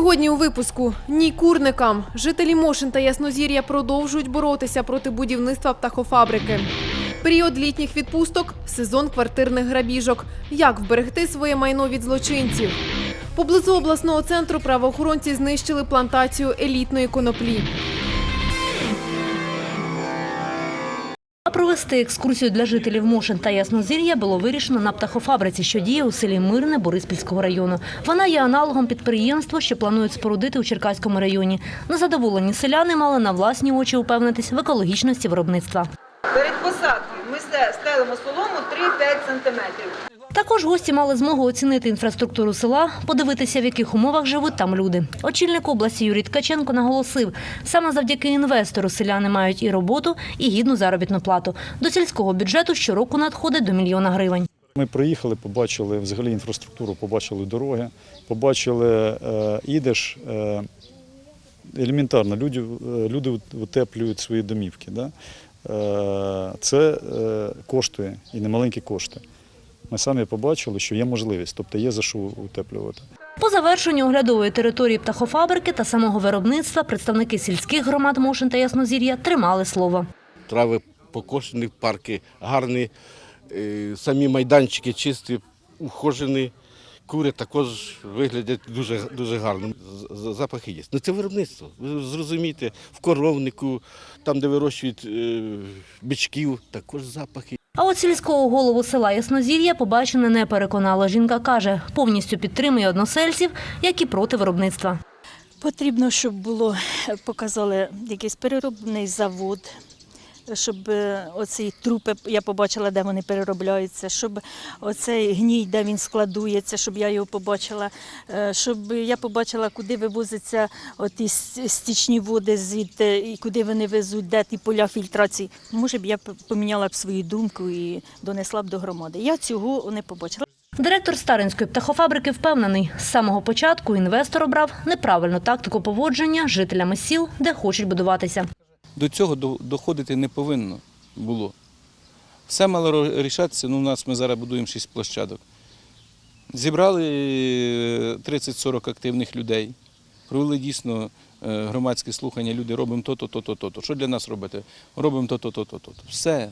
Сьогодні у випуску ні курникам. Жителі Мошин та Яснозір'я продовжують боротися проти будівництва птахофабрики. Період літніх відпусток сезон квартирних грабіжок. Як вберегти своє майно від злочинців? Поблизу обласного центру правоохоронці знищили плантацію елітної коноплі. Провести екскурсію для жителів Мошин та Яснозір'я було вирішено на птахофабриці, що діє у селі Мирне Бориспільського району. Вона є аналогом підприємства, що планують спорудити у Черкаському районі. Незадоволені селяни мали на власні очі упевнитись в екологічності виробництва. Перед посадкою ми сте- стелимо солому 3-5 сантиметрів. Також гості мали змогу оцінити інфраструктуру села, подивитися, в яких умовах живуть там люди. Очільник області Юрій Ткаченко наголосив, саме завдяки інвестору селяни мають і роботу, і гідну заробітну плату. До сільського бюджету щороку надходить до мільйона гривень. Ми приїхали, побачили взагалі інфраструктуру, побачили дороги, побачили е, ідеш. Е, елементарно, люди, е, люди утеплюють свої домівки. Да? Це коштує і немаленькі кошти. Ми самі побачили, що є можливість, тобто є за що утеплювати. По завершенню оглядової території птахофабрики та самого виробництва представники сільських громад Мошин та Яснозір'я тримали слово. трави покошені, парки гарні, е, самі майданчики чисті, ухожені. Кури також виглядять дуже, дуже гарно. Запахи є. Ну це виробництво. Ви зрозумієте, в коровнику, там, де вирощують е, бичків, також запахи. А от сільського голову села Яснозір'я побачене не переконало. Жінка каже, повністю підтримує односельців, як і проти виробництва. Потрібно, щоб було показали якийсь переробний завод, щоб е, оці трупи я побачила, де вони переробляються, щоб оцей гній, де він складується, щоб я його побачила, е, щоб я побачила, куди вивозяться оті стічні води звідти, і куди вони везуть, де ті поля фільтрації. Може б я поміняла б свою думку і донесла б до громади. Я цього не побачила. Директор Старинської птахофабрики впевнений, з самого початку інвестор обрав неправильну тактику поводження з жителями сіл, де хочуть будуватися. До цього доходити не повинно було. Все мало рішатися. Ну, у нас ми зараз будуємо 6 площадок. Зібрали е, 30-40 активних людей, провели дійсно е, громадські слухання, люди робимо то-то, то-то, то-то. Що для нас робити? Робимо то-то, то-то, то-то. Все.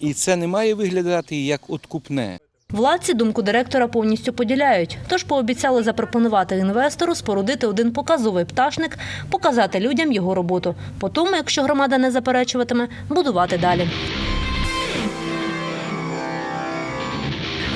І це не має виглядати як откупне. Владці думку директора повністю поділяють, тож пообіцяли запропонувати інвестору спорудити один показовий пташник, показати людям його роботу. Потім, якщо громада не заперечуватиме, будувати далі.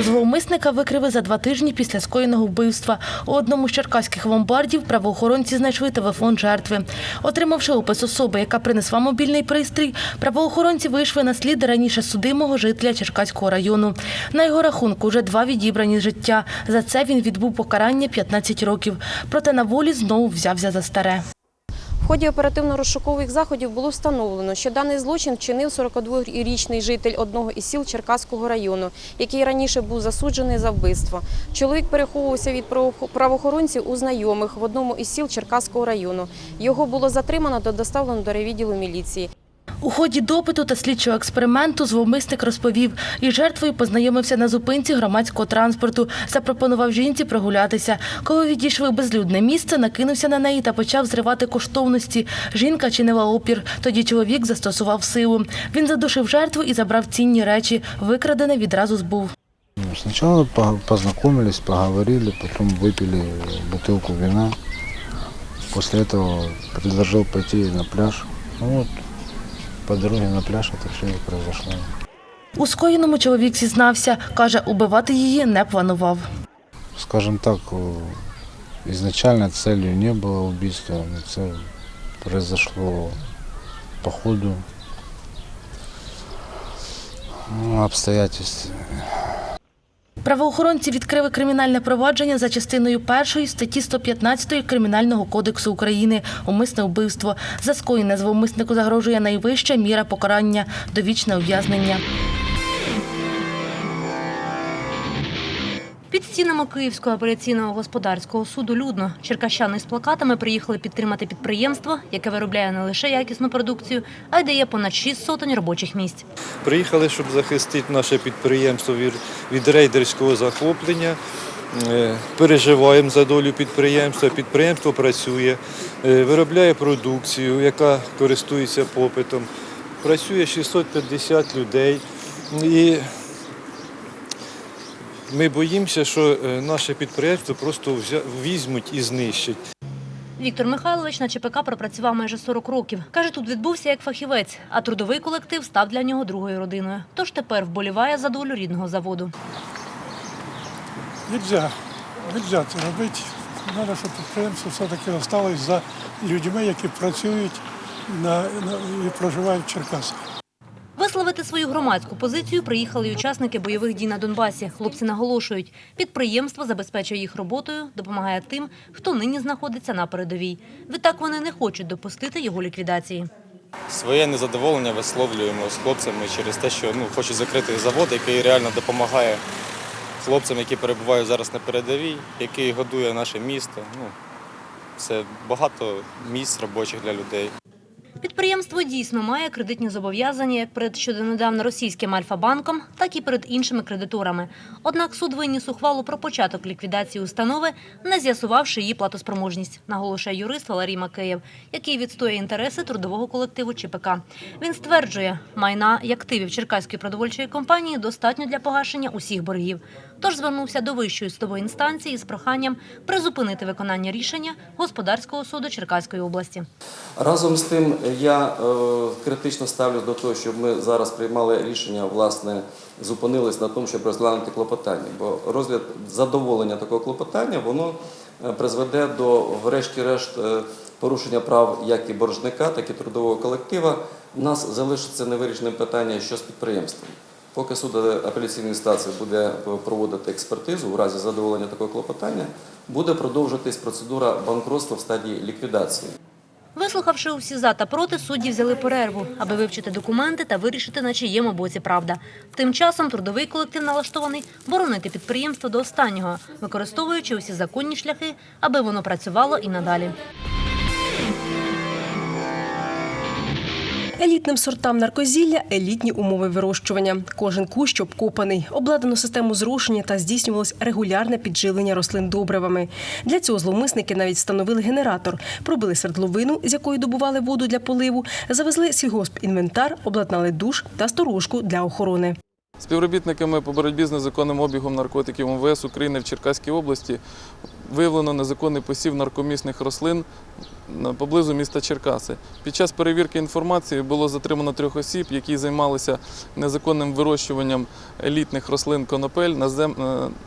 Зловмисника викрили за два тижні після скоєного вбивства. У одному з черкаських ломбардів правоохоронці знайшли телефон жертви. Отримавши опис особи, яка принесла мобільний пристрій, правоохоронці вийшли на слід раніше судимого жителя Черкаського району. На його рахунку вже два відібрані життя. За це він відбув покарання 15 років. Проте на волі знову взявся за старе. В ході оперативно-розшукових заходів було встановлено, що даний злочин вчинив 42-річний житель одного із сіл Черкаського району, який раніше був засуджений за вбивство. Чоловік переховувався від правоох- правоохоронців у знайомих в одному із сіл Черкаського району. Його було затримано та доставлено до райвідділу міліції. У ході допиту та слідчого експерименту зловмисник розповів, із жертвою познайомився на зупинці громадського транспорту, запропонував жінці прогулятися. Коли відійшли в безлюдне місце, накинувся на неї та почав зривати коштовності. Жінка чинила опір. Тоді чоловік застосував силу. Він задушив жертву і забрав цінні речі. Викрадене відразу збув. Ну, Сначала по- познакомились, поговорили, потом выпили бутылку вина. После этого предложил пойти на пляж. Ну вот, по дороге на пляж это все и произошло. У скоєному чоловік зізнався. Каже, убивати її не планував. Скажем так, э, изначально целью не было убийства, но цель произошло по ходу ну, обстоятельств. Правоохоронці відкрили кримінальне провадження за частиною першої статті 115 Кримінального кодексу України умисне вбивство. За скоєне зловмиснику загрожує найвища міра покарання довічне ув'язнення. Під стінами Київського апеляційного господарського суду людно черкащани з плакатами приїхали підтримати підприємство, яке виробляє не лише якісну продукцію, а й дає понад 6 сотень робочих місць. Приїхали, щоб захистити наше підприємство від, від рейдерського захоплення. Е, Переживаємо за долю підприємства. Підприємство працює, е, виробляє продукцію, яка користується попитом. Працює 650 людей. І ми боїмося, що е, наше підприємство просто візьмуть і знищать. Віктор Михайлович на ЧПК пропрацював майже 40 років. Каже, тут відбувся як фахівець, а трудовий колектив став для нього другою родиною. Тож тепер вболіває за долю рідного заводу. Нельзя, нельзя це робити. Треба, щоб підприємство все-таки залишилось за людьми, які працюють на, на, і проживають в Черкасах. Свою громадську позицію приїхали й учасники бойових дій на Донбасі. Хлопці наголошують, підприємство забезпечує їх роботою, допомагає тим, хто нині знаходиться на передовій. Відтак вони не хочуть допустити його ліквідації. Своє незадоволення висловлюємо з хлопцями через те, що ну, хочуть закрити завод, який реально допомагає хлопцям, які перебувають зараз на передовій, який годує наше місто. Ну, це багато місць робочих для людей. Підприємство дійсно має кредитні зобов'язання як перед щодонедавна російським Альфа-банком, так і перед іншими кредиторами. Однак суд виніс ухвалу про початок ліквідації установи, не з'ясувавши її платоспроможність, наголошує юрист Валерій Макеєв, який відстоює інтереси трудового колективу ЧПК. Він стверджує, майна і активів Черкаської продовольчої компанії достатньо для погашення усіх боргів. Тож звернувся до вищої судової інстанції з проханням призупинити виконання рішення господарського суду Черкаської області. Разом з тим, я е, критично ставлюсь до того, щоб ми зараз приймали рішення, власне, зупинились на тому, щоб розглянути клопотання. Бо розгляд задоволення такого клопотання воно е, призведе до, врешті-решт, е, порушення прав як і боржника, так і трудового колектива. У нас залишиться невирішеним питання, що з підприємством. Поки суд апеляційної інстанції буде проводити експертизу у разі задоволення такого клопотання, буде продовжуватись процедура банкротства в стадії ліквідації. Вислухавши усі за та проти, судді взяли перерву, аби вивчити документи та вирішити, на чиєму боці правда. Тим часом трудовий колектив налаштований боронити підприємство до останнього, використовуючи усі законні шляхи, аби воно працювало і надалі. Елітним сортам наркозілля елітні умови вирощування. Кожен кущ обкопаний, обладнано систему зрошення та здійснювалось регулярне підживлення рослин добривами. Для цього зловмисники навіть встановили генератор, пробили свердловину, з якої добували воду для поливу, завезли сільгоспінвентар, обладнали душ та сторожку для охорони. Співробітниками по боротьбі з незаконним обігом наркотиків МВС України в Черкаській області виявлено незаконний посів наркомісних рослин поблизу міста Черкаси. Під час перевірки інформації було затримано трьох осіб, які займалися незаконним вирощуванням елітних рослин конопель на,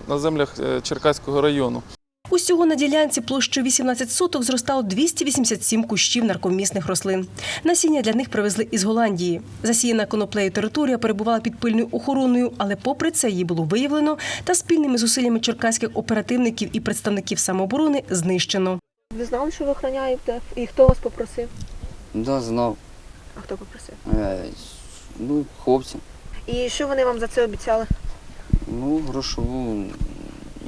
е, землях е, Черкаського району. Усього на ділянці площею 18 соток зростало 287 кущів наркомісних рослин. Насіння для них привезли із Голландії. Засіяна коноплею територія перебувала під пильною охороною, але попри це її було виявлено та спільними зусиллями черкаських оперативників і представників самооборони знищено. Ви знали, що ви охороняєте? І хто вас попросив? Да, знав. А хто попросив? Е, ну, хлопці. І що вони вам за це обіцяли? Ну, грошову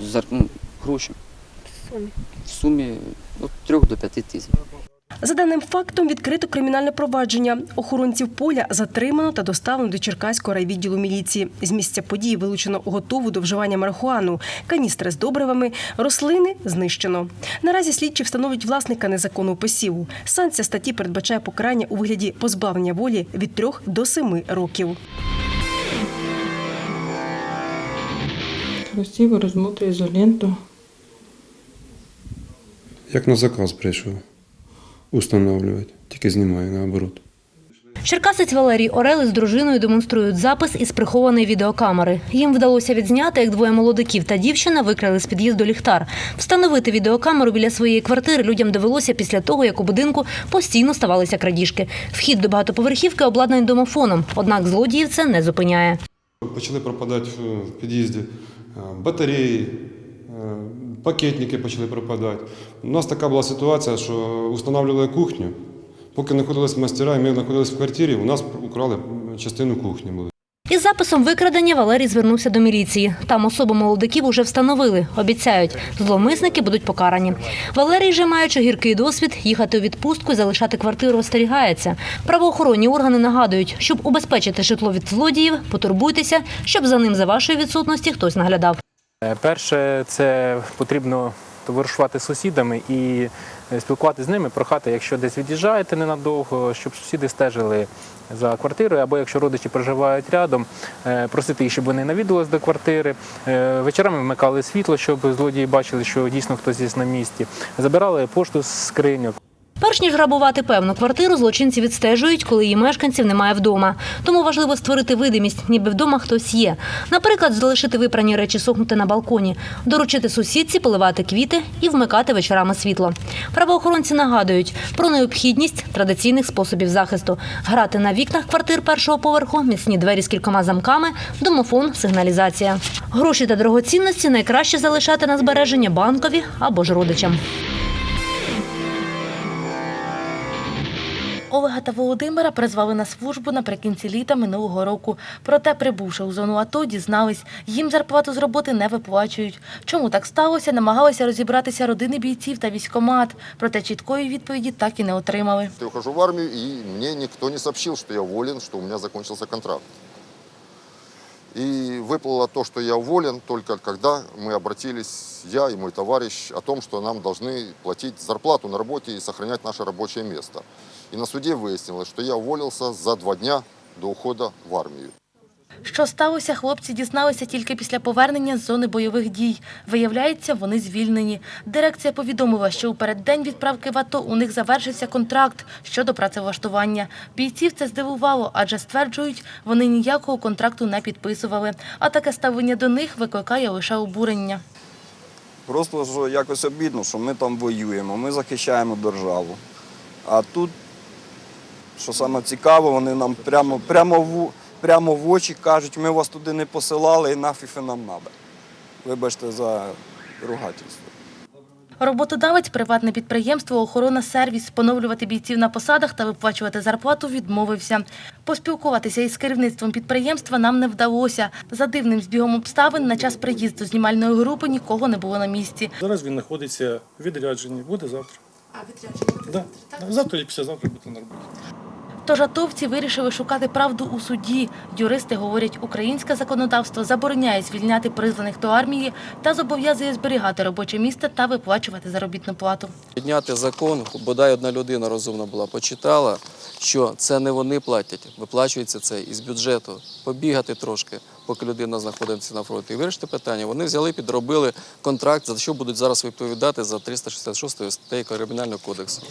зар... ну, гроші. В сумі. В сумі від 3 до 5 тисяч. За даним фактом відкрито кримінальне провадження. Охоронців поля затримано та доставлено до Черкаського райвідділу міліції. З місця події вилучено готову до вживання марихуану, каністри з добривами, рослини знищено. Наразі слідчі встановлюють власника незаконного посіву. Санкція статті передбачає покарання у вигляді позбавлення волі від 3 до 7 років. Красиво розмотує ізоленту. Як на заказ прийшов установлювати, тільки знімаю наоборот. Черкасець Валерій Орел із дружиною демонструють запис із прихованої відеокамери. Їм вдалося відзняти, як двоє молодиків та дівчина викрали з під'їзду ліхтар. Встановити відеокамеру біля своєї квартири людям довелося після того, як у будинку постійно ставалися крадіжки. Вхід до багатоповерхівки обладнаний домофоном, однак злодіїв це не зупиняє. Почали пропадати в під'їзді е, батареї, е, пакетники почали пропадати. У нас така була ситуація, що встановлювали кухню. Поки знаходились мастера, і ми знаходились в квартирі, у нас украли частину кухні. Із записом викрадення Валерій звернувся до міліції. Там особу молодиків уже встановили. Обіцяють, зловмисники будуть покарані. Валерій же, маючи гіркий досвід, їхати у відпустку і залишати квартиру остерігається. Правоохоронні органи нагадують, щоб убезпечити житло від злодіїв, потурбуйтеся, щоб за ним за вашої відсутності хтось наглядав. Е, Перше, це потрібно товаришувати з сусідами і е, спілкуватися з ними, прохати, якщо десь від'їжджаєте ненадовго, щоб сусіди стежили за квартирою, або якщо родичі проживають рядом, е, просити їх, щоб вони навідувались до квартири. Вечорами вмикали світло, щоб злодії бачили, що дійсно хтось є на місці. Забирали пошту з скриньок. Перш ніж грабувати певну квартиру, злочинці відстежують, коли її мешканців немає вдома. Тому важливо створити видимість, ніби вдома хтось є. Наприклад, залишити випрані речі сохнути на балконі, доручити сусідці поливати квіти і вмикати вечорами світло. Правоохоронці нагадують про необхідність традиційних способів захисту: грати на вікнах квартир першого поверху, міцні двері з кількома замками, домофон, сигналізація. Гроші та дорогоцінності найкраще залишати на збереження банкові або ж родичам. Олега та Володимира призвали на службу наприкінці літа минулого року. Проте, прибувши у зону АТО, дізнались, їм зарплату з роботи не виплачують. Чому так сталося, намагалися розібратися родини бійців та військомат. Проте чіткої відповіді так і не отримали. Я ухожу в армию, и мне никто не сообщил, что я уволен, что у меня закончился контракт. И выплыло то, что я уволен, только когда мы обратились, я и мой товарищ, о том, что нам должны платить зарплату на работе и сохранять наше рабочее место. И на суде выяснилось, что я уволился за два дня до ухода в армию. Що сталося, хлопці дізналися тільки після повернення з зони бойових дій. Виявляється, вони звільнені. Дирекція повідомила, що у переддень відправки в АТО у них завершився контракт щодо працевлаштування. Бійців це здивувало, адже стверджують, вони ніякого контракту не підписували. А таке ставлення до них викликає лише обурення. Просто що якось обідно, що ми там воюємо, ми захищаємо державу. А тут, що саме цікаво, вони нам прямо, прямо, в, прямо в очі кажуть, ми вас туди не посилали і нафіг нам треба. Вибачте за ругательство. Роботодавець, приватне підприємство «Охорона сервіс» поновлювати бійців на посадах та виплачувати зарплату відмовився. Поспілкуватися із керівництвом підприємства нам не вдалося. За дивним збігом обставин на час приїзду знімальної групи нікого не було на місці. Зараз він знаходиться в відрядженні, буде завтра. А відрядження буде да. Завтра і післязавтра буде на роботі. Тож атовці вирішили шукати правду у суді. Юристи говорять, українське законодавство забороняє звільняти призваних до армії та зобов'язує зберігати робоче місце та виплачувати заробітну плату. Підняти закон, бодай одна людина розумна була, почитала, що це не вони платять, виплачується це із бюджету. Побігати трошки, поки людина знаходиться на фронті, і вирішити питання. Вони взяли, підробили контракт, за що будуть зараз відповідати за 366 статтею Кримінального кодексу.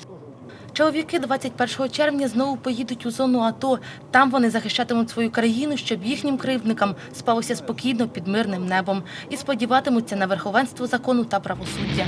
Чоловіки 21 червня знову поїдуть у зону АТО. Там вони захищатимуть свою країну, щоб їхнім кривдникам спалося спокійно під мирним небом і сподіватимуться на верховенство закону та правосуддя.